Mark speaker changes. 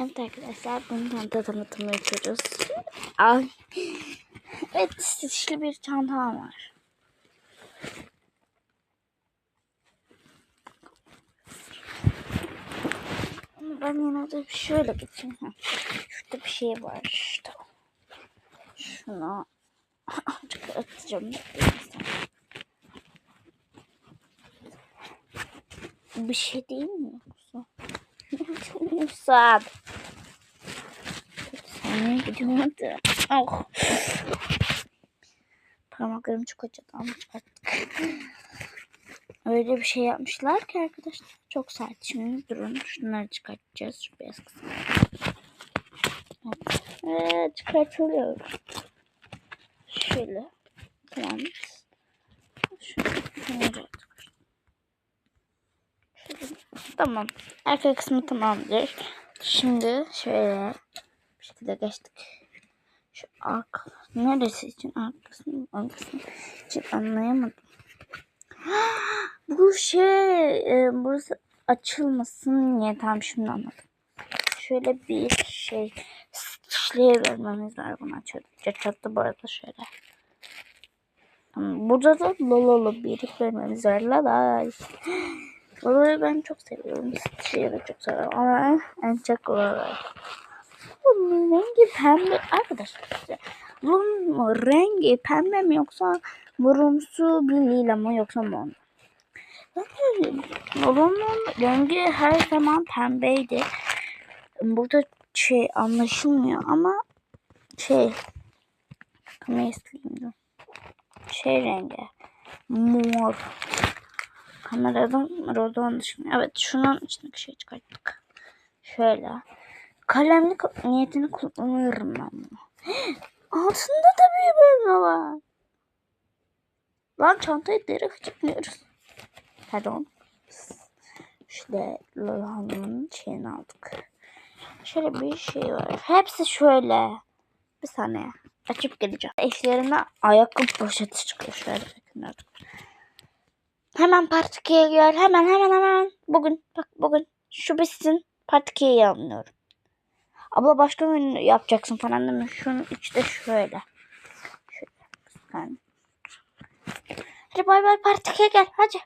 Speaker 1: Evet arkadaşlar bunu çanta tanıtımı yapıyoruz. Ay. Evet stitchli bir çantam var. Ama ben yine de şöyle geçeyim. Şurada bir şey var. Tamam. Şunu çıkartacağım. Bir şey değil mi yoksa? Musab. Sana gidiyordu. Oh. Parmaklarım çok acıdı ama artık. Öyle bir şey yapmışlar ki arkadaşlar. Çok sert. Şimdi durun. Şunları çıkartacağız. Şu beyaz kısmı. Evet, çıkartılıyor. Şöyle. Tamam. Şöyle. Şöyle. Tamam. Arka kısmı tamamdır. Şimdi şöyle bir şekilde geçtik. Şu arka neresi için arkasını arkasını için anlayamadım. Bu şey e, burası açılmasın niye tam şimdi anladım. Şöyle bir şey stitchleyebilmemiz var buna çattı, çattı bu arada şöyle. Burada da lololo bir vermemiz var. Lalay. Lola'yı ben çok seviyorum. Stitch'i de çok seviyorum ama en çok Lola'yı. Bunun rengi pembe. Arkadaşlar bunun rengi pembe mi yoksa morumsu bir lila mı yoksa mor? Lola'nın rengi her zaman pembeydi. Burada şey anlaşılmıyor ama şey kamerayı sileyim. Şey rengi mor. Kameradan rodan dışında. Evet şunun içindeki şey çıkarttık. Şöyle. Kalemli ka- niyetini kullanıyorum ben bunu. Altında da bir bölme var. Lan çantayı direkt çıkmıyoruz. Pardon. İşte Lola'nın şeyini aldık. Şöyle bir şey var. Hepsi şöyle. Bir saniye. Açıp geleceğim. Eşlerine ayakkabı poşeti çıkıyor. Şöyle bakın artık. Hemen partiye gel. Hemen hemen hemen. Bugün bak bugün şu bitsin. Partiyeyi anlıyorum. Abla başka oyun yapacaksın falan değil mi? Şunun içi de şöyle. Şöyle. Hadi bay bay partiye gel. Hadi.